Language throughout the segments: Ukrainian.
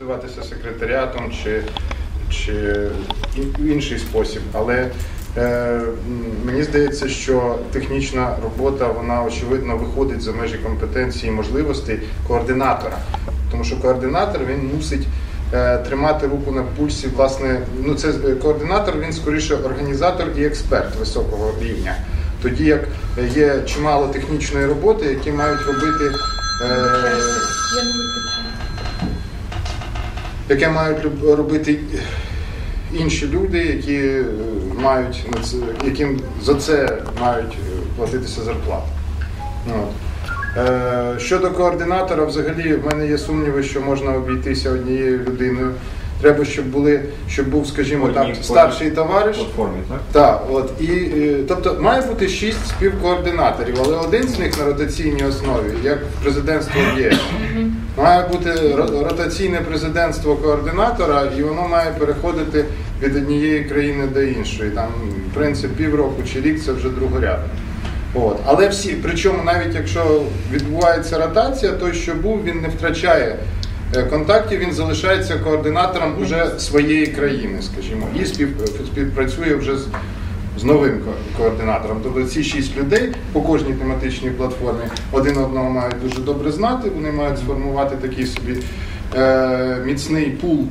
Називатися секретаріатом чи, чи інший спосіб, але е, мені здається, що технічна робота вона очевидно виходить за межі компетенції і можливостей координатора. Тому що координатор він мусить е, тримати руку на пульсі. Власне, ну це е, координатор, він скоріше організатор і експерт високого рівня. Тоді як є чимало технічної роботи, які мають робити. Е, яке мають робити інші люди, які е, мають на це, яким за це мають е, платитися зарплату. От. Е, щодо координатора, взагалі в мене є сумніви, що можна обійтися однією людиною. Треба, щоб були, щоб був, скажімо так, старший товариш. платформі, так? Так, от і е, тобто має бути шість співкоординаторів, але один з них на ротаційній основі, як президентство є. Має бути ротаційне президентство координатора, і воно має переходити від однієї країни до іншої. Там принцип півроку чи рік це вже другорядно. От. Але всі, причому навіть якщо відбувається ротація, той, що був, він не втрачає контактів, він залишається координатором уже своєї країни, скажімо, і спів, співпрацює вже з, з новим координатором. Тобто ці шість людей по кожній тематичній платформі один одного мають дуже добре знати, вони мають сформувати такий собі е, міцний пул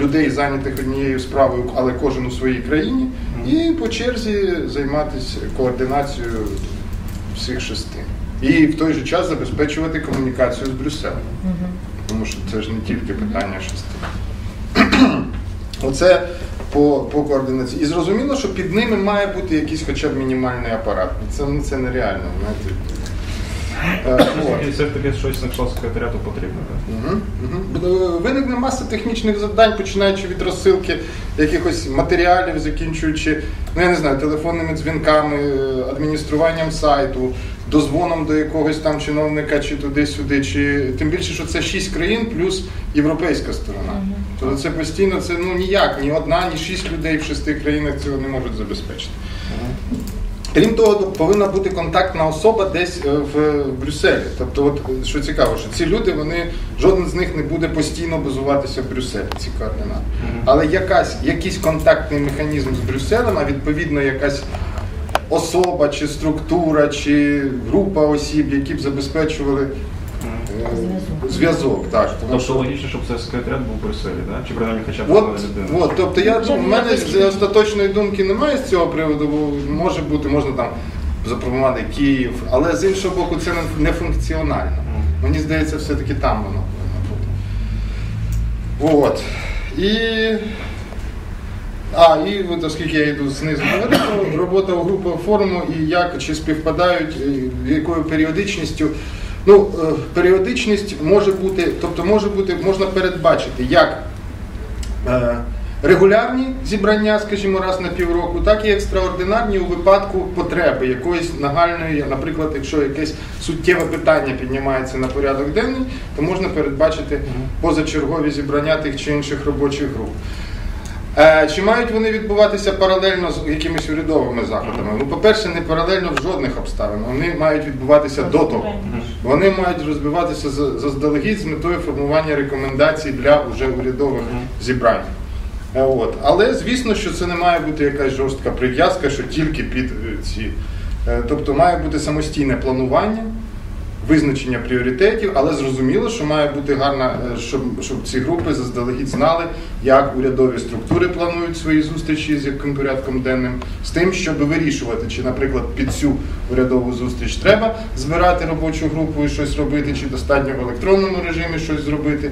людей, зайнятих однією справою, але кожен у своїй країні, і по черзі займатися координацією всіх шести. І в той же час забезпечувати комунікацію з Брюсселем. Тому що це ж не тільки питання шести. Оце по, по координації. І зрозуміло, що під ними має бути якийсь хоча б мінімальний апарат. Це, ну, це нереально. Знаєте. Е. І все ж таки щось на кшталт секретаріату потрібно. Е, Виникне маса технічних завдань, починаючи від розсилки якихось матеріалів, закінчуючи, ну я не знаю, телефонними дзвінками, адмініструванням сайту, дозвоном до якогось там чиновника чи туди-сюди, чи тим більше, що це шість країн плюс європейська сторона. Тобто це постійно це ну ніяк, ні одна, ні шість людей в шести країнах цього не можуть забезпечити. Крім того, повинна бути контактна особа десь е, в Брюсселі. Тобто, от що цікаво, що ці люди, вони жоден з них не буде постійно базуватися в Брюсселі, ці координати. Але якась, якийсь контактний механізм з Брюсселем, а відповідно якась особа чи структура, чи група осіб, які б забезпечували зв'язок. Так, тому Тобто що логічно, щоб це секретаріат був у Брюсселі, так? Чи принаймні хоча б От, одна людина? от, тобто я в мене остаточної думки немає з цього приводу, бо може бути, можна там запропонувати Київ, але з іншого боку, це не- не функціонально. Мені здається, все-таки там воно повинно бути. От. І. А, і от, оскільки я йду знизу то робота у групи форуму і як чи співпадають, і якою періодичністю. Ну, е, періодичність може бути, тобто може бути, можна передбачити як е, регулярні зібрання, скажімо, раз на півроку, так і екстраординарні у випадку потреби якоїсь нагальної, наприклад, якщо якесь суттєве питання піднімається на порядок денний, то можна передбачити позачергові зібрання тих чи інших робочих груп. Е, Чи мають вони відбуватися паралельно з якимись урядовими заходами? Ну, по-перше, не паралельно в жодних обставинах. Вони мають відбуватися до того. Вони мають розбиватися за- заздалегідь з метою формування рекомендацій для вже урядових зібрань. Е, От. Але звісно, що це не має бути якась жорстка прив'язка, що тільки під е, ці. Тобто має бути самостійне планування, визначення пріоритетів, але зрозуміло, що має бути гарна, е, щоб, щоб ці групи заздалегідь знали, як урядові структури планують свої зустрічі з яким порядком денним, з тим, щоб вирішувати, чи, наприклад, під цю урядову зустріч треба збирати робочу групу і щось робити, чи достатньо в електронному режимі щось зробити,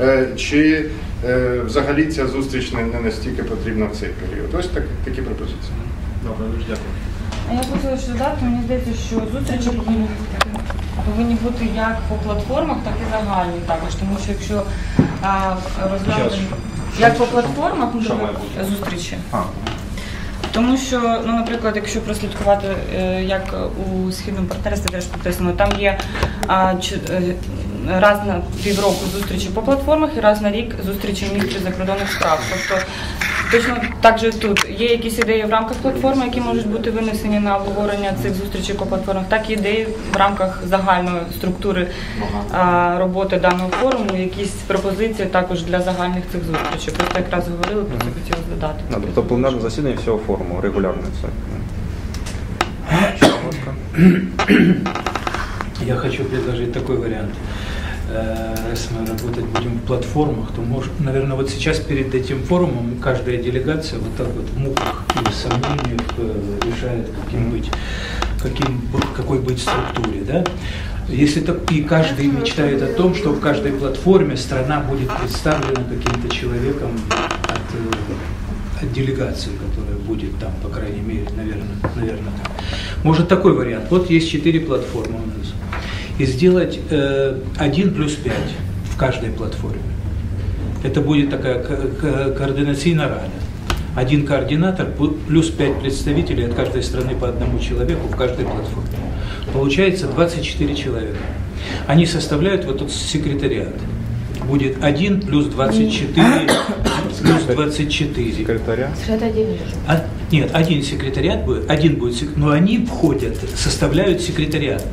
е, чи е, взагалі ця зустріч не, не настільки потрібна в цей період. Ось так, такі пропозиції. Добре, дуже дякую. А я хотіла ще додати, мені здається, що зустрічі повинні, повинні бути як по платформах, так і загальні також. Тому що якщо а, розглянути як по платформах ну, зустрічі. А, Тому що, ну, наприклад, якщо прослідкувати, е, як у східному партнерстві теж підписано, там є а, чи- е, раз на півроку зустрічі по платформах і раз на рік зустрічі міністрів закордонних справ. Тобто Точно так же тут є якісь ідеї в рамках платформи, які можуть бути винесені на обговорення цих зустрічей по платформах, так і ідеї в рамках загальної структури а, роботи даного форуму, якісь пропозиції також для загальних цих зустрічей. Просто якраз говорили про це хотілося додати. А, тобто пленарне засідання всього форуму, регулярне це. Я хочу предложить такой вариант. Э, Раз мы работать будем в платформах, то, может, наверное, вот сейчас перед этим форумом каждая делегация вот так вот в муках или сомнениях э, решает, каким быть, каким, какой быть структуре. Да? Если так, и каждый мечтает о том, что в каждой платформе страна будет представлена каким-то человеком от, э, от делегации, которая будет там, по крайней мере, наверное, наверное так. Может такой вариант. Вот есть четыре платформы у нас. И сделать э, 1 плюс 5 в каждой платформе. Это будет такая ко- ко- координационная рада. Один координатор плюс 5 представителей от каждой страны по одному человеку в каждой платформе. Получается 24 человека. Они составляют вот этот секретариат. Будет 1 плюс 24 плюс 24. Секретаря. А, нет, один секретариат будет, один будет, но они входят, составляют секретариат.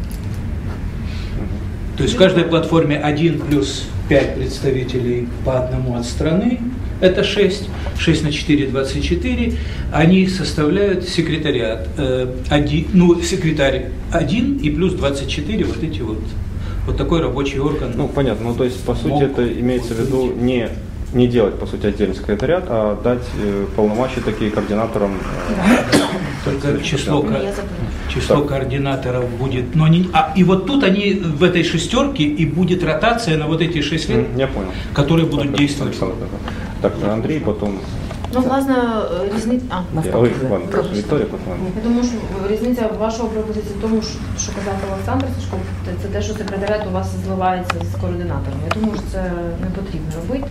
То есть в каждой платформе один плюс 5 представителей по одному от страны, это 6, 6 на 4, 24, они составляют секретариат, э, один, ну, секретарь 1 и плюс 24, вот эти вот, вот такой рабочий орган. Ну, понятно. Ну, то есть, по сути, это имеется в виду не, не делать, по сути, отдельный секретариат, а дать э, полномочия такие координаторам. э, Только число. число Так. координаторов будет. Но они, а, и вот тут они в этой шестерке и будет ротация на вот эти шесть лет, м, Я понял. которые будут Так, действовать. Александр, Так, Андрей, потом... Ну, власне, е, різниця. А, Я, ой, ладно, Виктория, потом. Я думаю, що різниця вашого пропозиції в тому, що, що казав Олександр Сашко, це, це те, що секретаріат у вас зливається з координатором. Я думаю, що це не потрібно робити.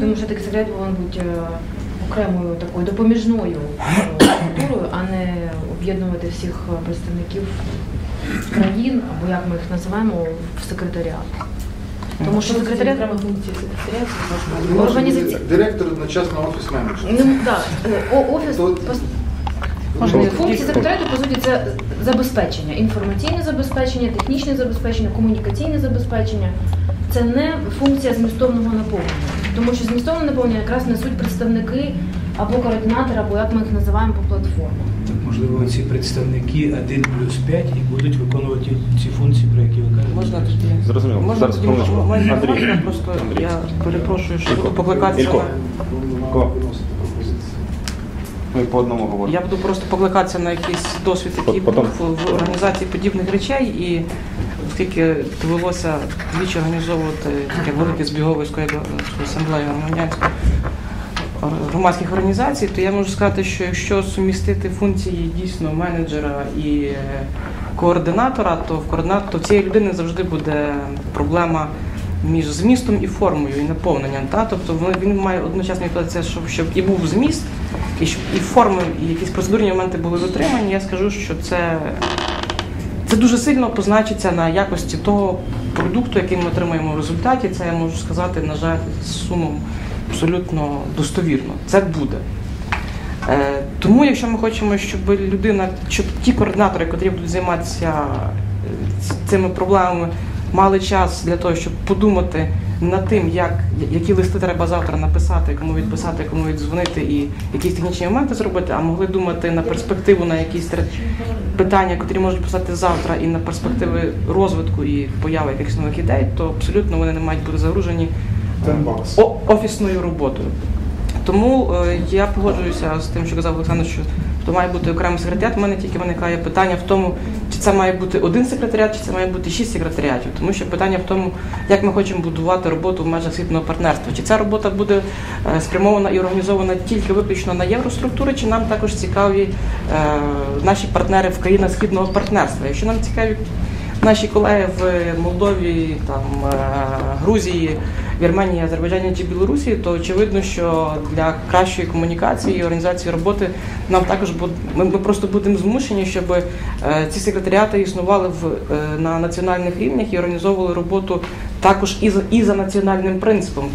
Тому що такий секретаріат повинен бути е, окремою такою допоміжною е, структурою, а не об'єднувати всіх е, представників країн, або як ми їх називаємо, в секретаріат. Тому що секретаріат функції секретаріату організаційні. Директор одночасно офіс менеджер. Ну, да, е, о- офіс Тут- пос- Можна Е, Функції секретаріату, по суті, це забезпечення, інформаційне забезпечення, технічне забезпечення, комунікаційне забезпечення. Це не функція змістовного наповнення. Тому що змістовне наповнення якраз несуть представники або координатори, або як ми їх називаємо по платформах. Так, можливо, ці представники 1 плюс 5 і будуть виконувати ці функції, про які ви кажете. Можна тоді? Зрозуміло. Можна Зараз, тоді можна, Андрій. можна просто Андрій. я перепрошую, що Ілько. покликатися Ми по одному говоримо. я буду просто покликатися на якийсь досвід, який Потім. був в організації подібних речей, і оскільки довелося двічі організовувати таке велике збіговисько, асамблею громадянську громадських організацій, то я можу сказати, що якщо сумістити функції дійсно менеджера і е, координатора, то в в цієї людини завжди буде проблема між змістом і формою, і наповненням. Та? Тобто він має одночасно відповідати, щоб, щоб і був зміст, і щоб і форми, і якісь процедурні моменти були дотримані. Я скажу, що це, це дуже сильно позначиться на якості того продукту, який ми отримаємо в результаті. Це я можу сказати, на жаль, з сумом абсолютно достовірно. Це буде. Е, Тому, якщо ми хочемо, щоб людина, щоб ті координатори, які будуть займатися е, цими проблемами, мали час для того, щоб подумати над тим, як, які листи треба завтра написати, кому відписати, кому віддзвонити і якісь технічні моменти зробити, а могли думати на перспективу на якісь питання, які можуть писати завтра, і на перспективи розвитку і появи якихось нових ідей, то абсолютно вони не мають бути загружені офісною роботою. Тому е, я погоджуюся з тим, що казав Олександр, що то має бути окремий секретаріат. У мене тільки виникає питання в тому, чи це має бути один секретаріат, чи це має бути шість секретаріатів. Тому що питання в тому, як ми хочемо будувати роботу в межах східного партнерства. Чи ця робота буде е, спрямована і організована тільки виключно на євроструктури, чи нам також цікаві е, наші партнери в країнах східного партнерства. Якщо нам цікаві наші колеги в Молдові, там е, Грузії, Вірменії, Азербайджані чи Білорусі, то очевидно, що для кращої комунікації і організації роботи нам також буде, ми, просто будемо змушені, щоб е, ці секретаріати існували в е, на національних рівнях і організовували роботу також і за і за національним принципом.